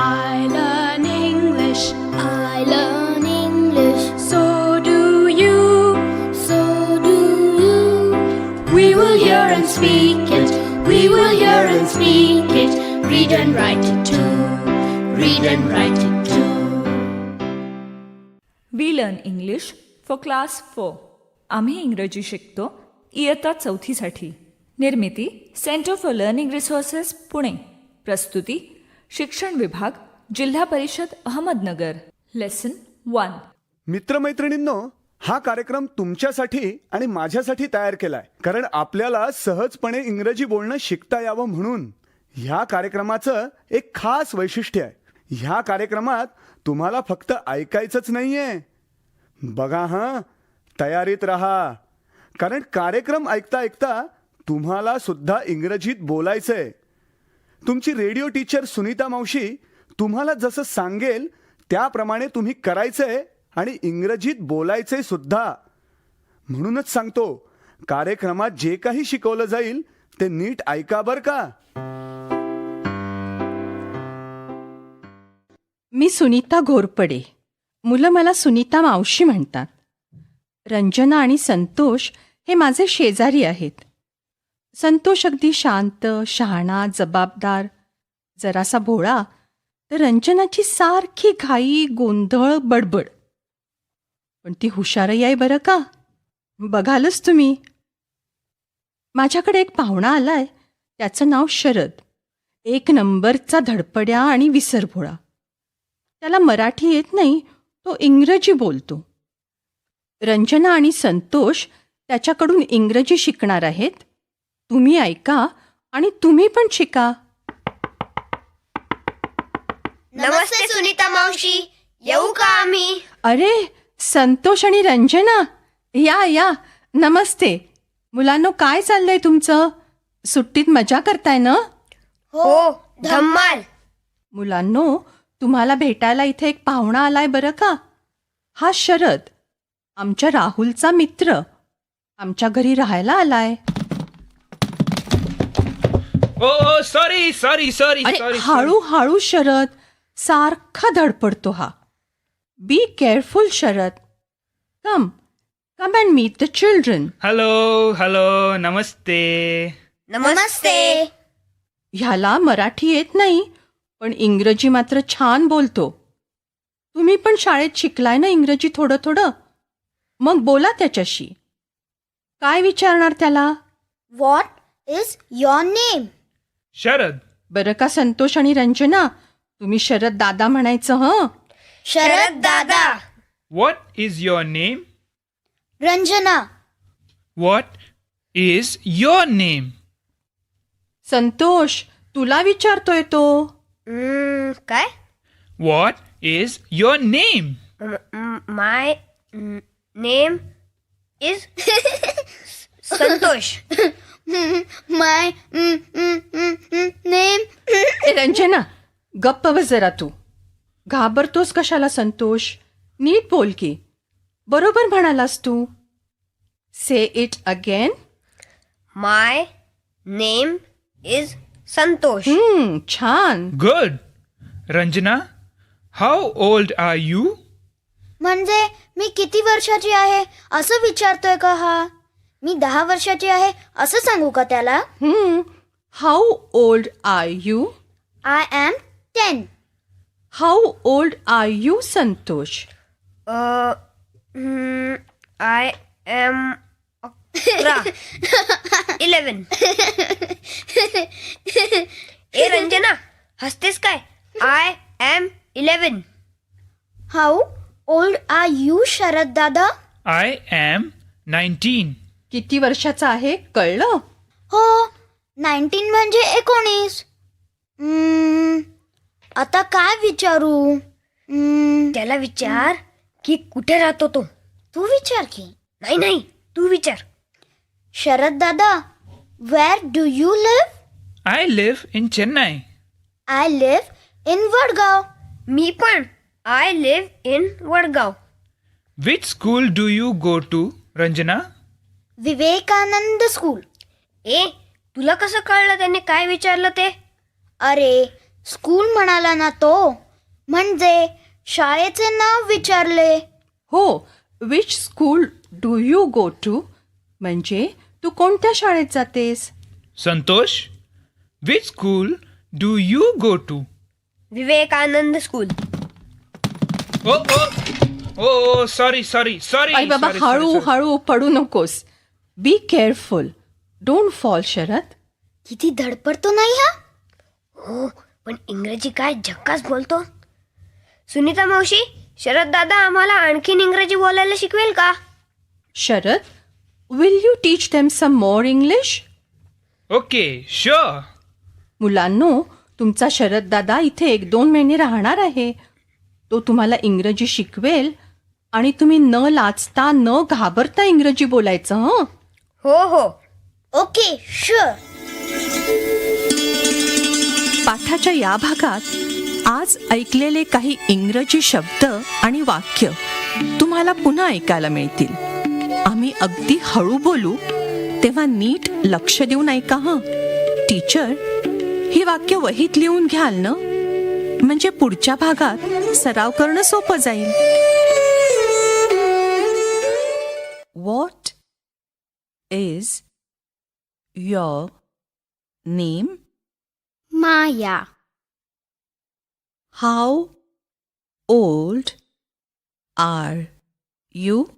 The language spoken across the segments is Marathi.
I learn English. I learn English. So do you. So do you. We will hear and speak it. We will hear and speak it. Read and write it too. Read and write it too. We learn English for class four आम्ही इंग्रजी शिकतो इयत्ता चौथीसाठी निर्मिती centre for learning resources Pune प्रस्तुती शिक्षण विभाग जिल्हा परिषद अहमदनगर. लेसन वन मित्रमैत्रिणींनो हा कार्यक्रम तुमच्यासाठी आणि माझ्यासाठी तयार केलाय. कारण आपल्याला सहजपणे इंग्रजी बोलणं शिकता यावं म्हणून ह्या कार्यक्रमाचं एक खास वैशिष्ट्य आहे. ह्या कार्यक्रमात तुम्हाला फक्त ऐकायचंच नाहीये. बघा हां तयारीत राहा. कारण कार्यक्रम ऐकता ऐकता तुम्हाला सुद्धा इंग्रजीत बोलायचंय. तुमची रेडिओ टीचर सुनीता मावशी तुम्हाला जसं सांगेल त्याप्रमाणे तुम्ही करायचंय आणि इंग्रजीत बोलायचंय सुद्धा. म्हणूनच सांगतो कार्यक्रमात जे काही शिकवलं जाईल ते नीट ऐका बर का. मी सुनीता घोरपडे. मुलं मला सुनीता मावशी म्हणतात. रंजना आणि संतोष हे माझे शेजारी आहेत. संतोष अगदी शांत शहाणा जबाबदार. जरासा भोळा तर रंजनाची सारखी घाई गोंधळ बडबड. पण ती हुशारही आहे बरं का? बघालच तुम्ही. माझ्याकडे एक पाहुणा आलाय त्याचं नाव शरद. एक नंबरचा धडपड्या आणि विसरभोळा. त्याला मराठी येत नाही तो इंग्रजी बोलतो. रंजना आणि संतोष त्याच्याकडून इंग्रजी शिकणार आहेत तुम्ही ऐका आणि तुम्ही पण शिका. नमस्ते सुनीता मावशी. येऊ का आम्ही? अरे संतोष आणि रंजना या या. नमस्ते. मुलांनो काय चाललंय तुमचं? सुट्टीत मजा करताय ना? हो धम्माल. मुलांनो तुम्हाला भेटायला इथे एक पाहुणा आलाय बरं का? हा शरद आमच्या राहुलचा मित्र. आमच्या घरी राहायला आलाय. ओ सॉरी सॉरी सॉरी अरे सॉरी हळू हळू शरद. सारखा धडपडतो हा. Be careful Sharad. Come come and meet the children hello hello नमस्ते. नमस्ते. ह्याला मराठी येत नाही पण इंग्रजी मात्र छान बोलतो. तुम्ही पण शाळेत शिकलाय ना इंग्रजी थोडं थोडं मग बोला त्याच्याशी. काय विचारणार त्याला? What is your name Sharad. बरं का संतोष आणि रंजना? तुम्ही शरद दादा म्हणायचं हं? शरद दादा. What is your name Ranjana. What is your name Santosh तुला विचारतोय तो. काय? What is your name my name is Santosh. My name ए रंजना गप्प बस जरा तू. घाबरतोस कशाला संतोष? नीट बोल की. बरोबर म्हणालास तू. Say it again my name is Santosh hmm छान. Good Ranjana how old are you म्हणजे मी किती वर्षाची आहे? असं विचारतोय का हा? मी दहा वर्षाची आहे असं सांगू का त्याला? हम्म. How old are you I am ten how old are you Santosh I am अकरा. इलेवन ए रंजना हसतेस काय? I am eleven how old are you Sharad दादा आय एम नाईन्टीन किती वर्षाचा आहे? कळलं? हो नाईन्टीन म्हणजे एकोणीस. हम्म, आता काय विचारू? त्याला विचार की कुठे राहतो तो? तू विचार की. नाही नाही तू विचार. शरद दादा where do you live I live in Chennai I live in Vadgaon मी पण I live in Vadgaon which school do you go to Ranjana Vivekananda school. ए तुला कसं कळलं त्याने काय विचारलं ते? अरे स्कूल म्हणाला ना तो. म्हणजे शाळेचे नाव विचारले. हो which school do you go to म्हणजे तू कोणत्या शाळेत जातेस? Santosh which school do you go to Vivekananda school. Oh oh oh sorry sorry sorry आई बाबा हळू हळू पडू नकोस. Be careful don't fall Sharad किती धडपडतो नाही हा? हो पण इंग्रजी काय झक्कास बोलतो? सुनीता मावशी शरद दादा आम्हाला आणखीन इंग्रजी बोलायला शिकवेल का? Sharad will you teach them some more English okay sure मुलांनो तुमचा शरद दादा इथे एक दोन महिने राहणार आहे. तो तुम्हाला इंग्रजी शिकवेल आणि तुम्ही न लाचता न घाबरता इंग्रजी बोलायचं हं? हो हो. ओके शुअर पाठाच्या या भागात आज ऐकलेले काही इंग्रजी शब्द आणि वाक्य तुम्हाला पुन्हा ऐकायला मिळतील. आम्ही अगदी हळू बोलू तेव्हा नीट लक्ष देऊन ऐका हं. टीचर ही वाक्य वहीत लिहून घ्याल ना? म्हणजे पुढच्या भागात सराव करणं सोपं जाईल. What is your name? Maya. How old are you?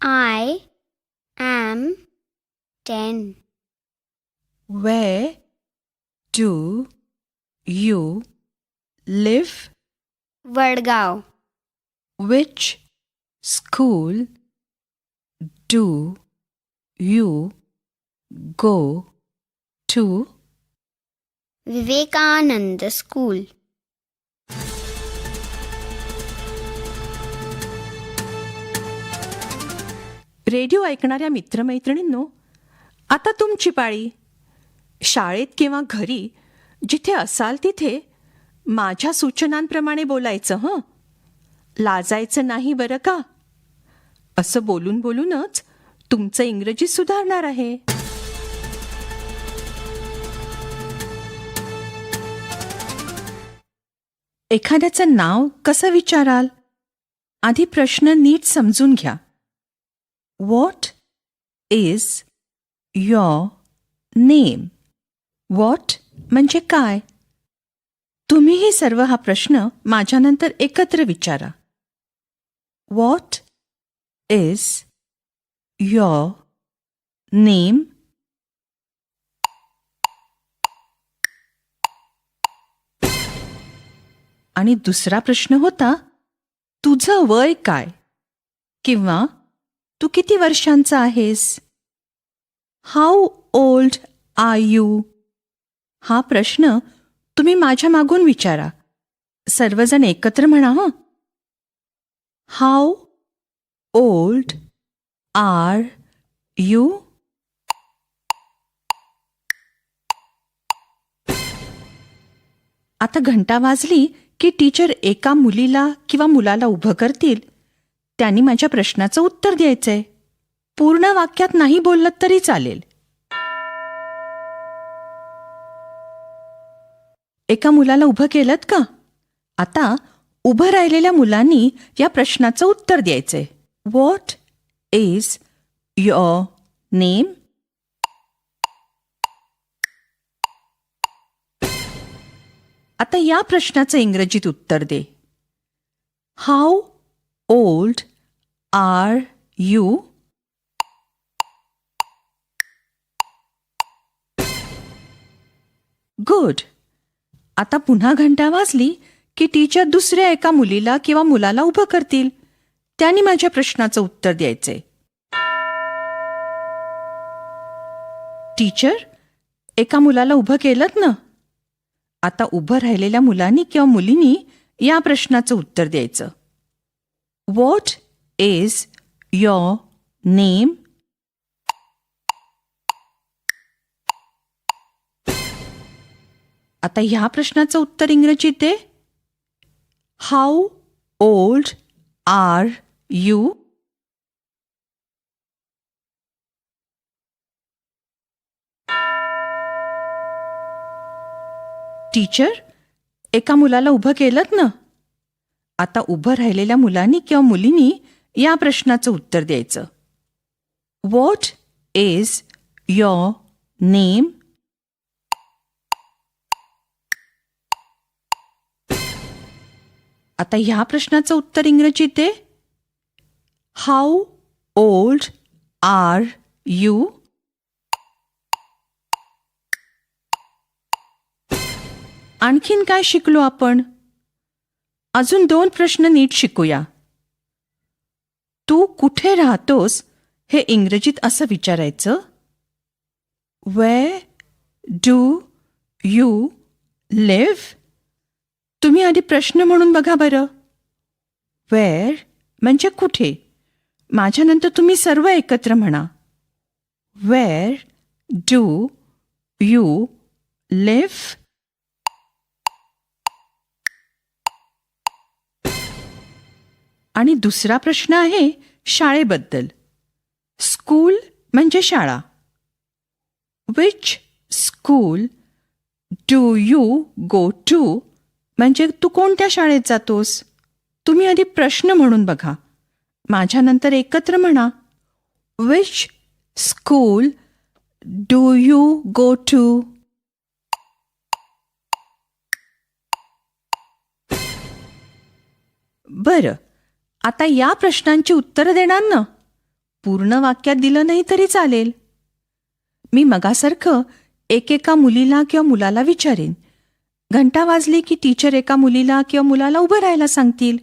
I am 10. Where do you live? Vadgaon. Which school do you go to? Vivekananda school. Radio ऐकणाऱ्या मित्रमैत्रिणींनो आता तुमची पाळी. शाळेत किंवा घरी जिथे असाल तिथे माझ्या सूचनांप्रमाणे बोलायचं हं? लाजायचं नाही बरं का? असं बोलून बोलूनच तुमचं इंग्रजी सुधारणार आहे. एखाद्याचं नाव कसं विचाराल? आधी प्रश्न नीट समजून घ्या. What is your name what म्हणजे काय? तुम्हीही सर्व हा प्रश्न माझ्यानंतर एकत्र विचारा. वॉट is your नेम आणि दुसरा प्रश्न होता तुझं वय काय? किंवा तू किती वर्षांचा आहेस? हाऊ ओल्ड आर यू हा प्रश्न तुम्ही माझ्या मागून विचारा. सर्वजण एकत्र म्हणा हाऊ ओल्ड आर यू? आता घंटा वाजली की टीचर एका मुलीला किंवा मुलाला उभं करतील. त्यांनी माझ्या प्रश्नाचं उत्तर द्यायचंय. पूर्ण वाक्यात नाही बोललं तरी चालेल. एका मुलाला उभं केलं का? आता उभं राहिलेल्या मुलांनी या प्रश्नाचं उत्तर द्यायचंय. व्हॉट इज युअर नेम आता या प्रश्नाचं इंग्रजीत उत्तर दे. How old are you good आता पुन्हा घंटा वाजली की टीचर दुसऱ्या एका मुलीला किंवा मुलाला उभं करतील. त्यांनी माझ्या प्रश्नाचं उत्तर द्यायचे. टीचर एका मुलाला उभं केलं ना? आता उभं राहिलेल्या मुलांनी किंवा मुलींनी या प्रश्नाचं उत्तर द्यायचं. What is your name? आता ह्या प्रश्नाचं उत्तर इंग्रजीत दे. How old are you teacher एका मुलाला उभं केलं ना? आता उभं राहिलेल्या मुलांनी किंवा मुलींनी या प्रश्नाचं उत्तर द्यायचं. वॉट इज युअर नेम आता ह्या प्रश्नाचं उत्तर इंग्रजीत आहे हाऊ ओल्ड आर यू आणखीन काय शिकलो आपण? अजून दोन प्रश्न नीट शिकूया. तू कुठे राहतोस हे इंग्रजीत असं विचारायचं? वे डू यू लिव्ह तुम्ही आधी प्रश्न म्हणून बघा बरं. वेअर म्हणजे कुठे? माझ्यानंतर तुम्ही सर्व एकत्र म्हणा. वेअर डू यू लिव्ह आणि दुसरा प्रश्न आहे शाळेबद्दल. स्कूल म्हणजे शाळा. Which school do you go to म्हणजे तू कोणत्या शाळेत जातोस? तुम्ही आधी प्रश्न म्हणून बघा. माझ्यानंतर एकत्र म्हणा. Which school do you go to बरं. आता या प्रश्नांची उत्तरं देणार ना? पूर्ण वाक्यात दिलं नाही तरी चालेल. मी मगासारखं एकेका मुलीला किंवा मुलाला विचारेन. घंटा वाजली की टीचर एका मुलीला किंवा मुलाला उभं राहायला सांगतील.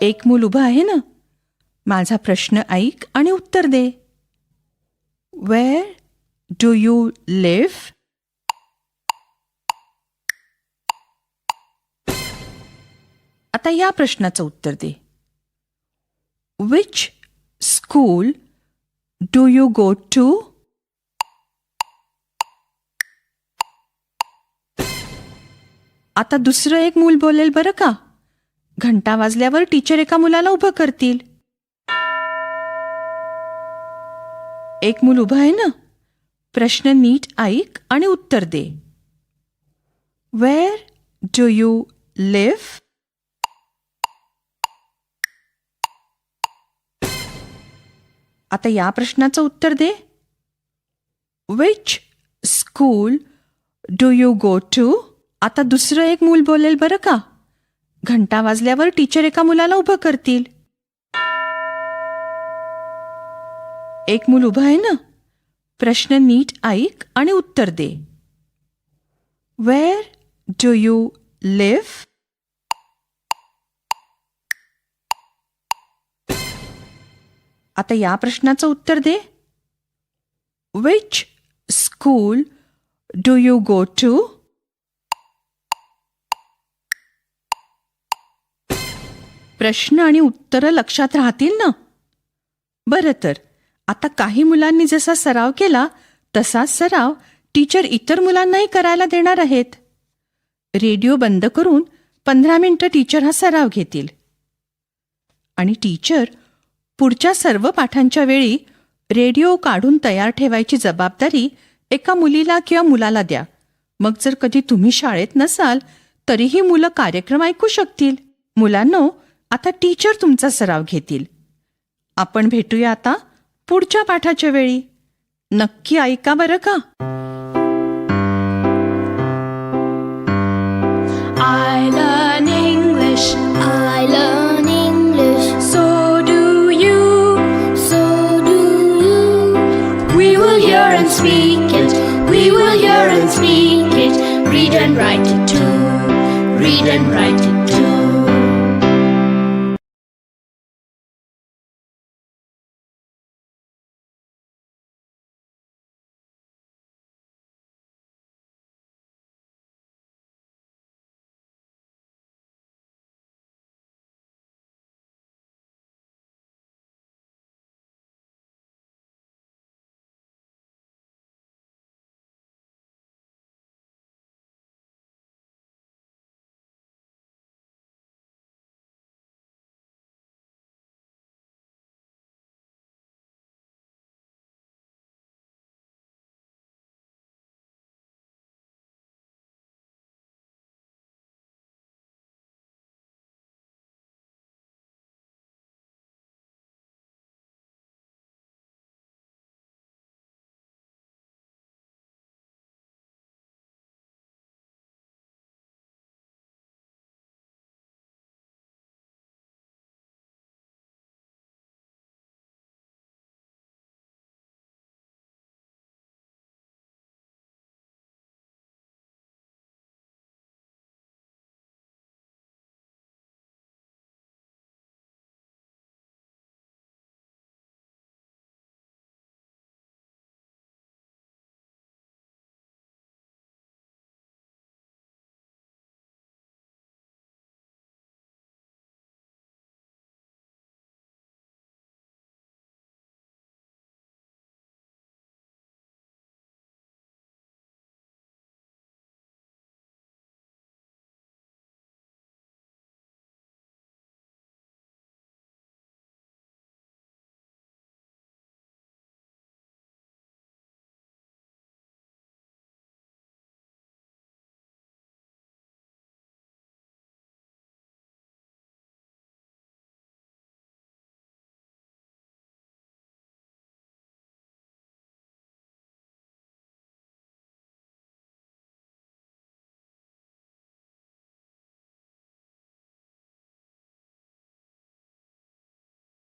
एक मूल उभं आहे ना? माझा प्रश्न ऐक आणि उत्तर दे. वेअर डू यू लिव्ह आता या प्रश्नाचं उत्तर दे. Which school do you go to आता दुसरं एक मूल बोलेल बरं का? घंटा वाजल्यावर टीचर एका मुलाला उभं करतील. एक मूल उभं आहे ना? प्रश्न नीट ऐक आणि उत्तर दे. वेअर डू यू लिव्ह आता या प्रश्नाचं उत्तर दे. Which school do you go to आता दुसरं एक मूल बोलेल बरं का? घंटा वाजल्यावर टीचर एका मुलाला उभं करतील. एक मूल उभं आहे ना? प्रश्न नीट ऐक आणि उत्तर दे. वेअर डू यू लिव्ह आता या प्रश्नाचं उत्तर दे. Which school do you go to प्रश्न आणि उत्तरं लक्षात राहतील ना? बरं तर आता काही मुलांनी जसा सराव केला तसाच सराव टीचर इतर मुलांनाही करायला देणार आहेत. रेडिओ बंद करून पंधरा मिनिटं टीचर हा सराव घेतील. आणि टीचर पुढच्या सर्व पाठांच्या वेळी रेडिओ काढून तयार ठेवायची जबाबदारी एका मुलीला किंवा मुलाला द्या. मग जर कधी तुम्ही शाळेत नसाल तरीही मुलं कार्यक्रम ऐकू शकतील. मुलांनो आता टीचर तुमचा सराव घेतील आपण भेटूया आता पुढच्या पाठाच्या वेळी नक्की ऐका बरं का I learn English. I learn English. So do you. So do you. We will hear and speak it. We will hear and speak it. Read and write it too. Read and write it too.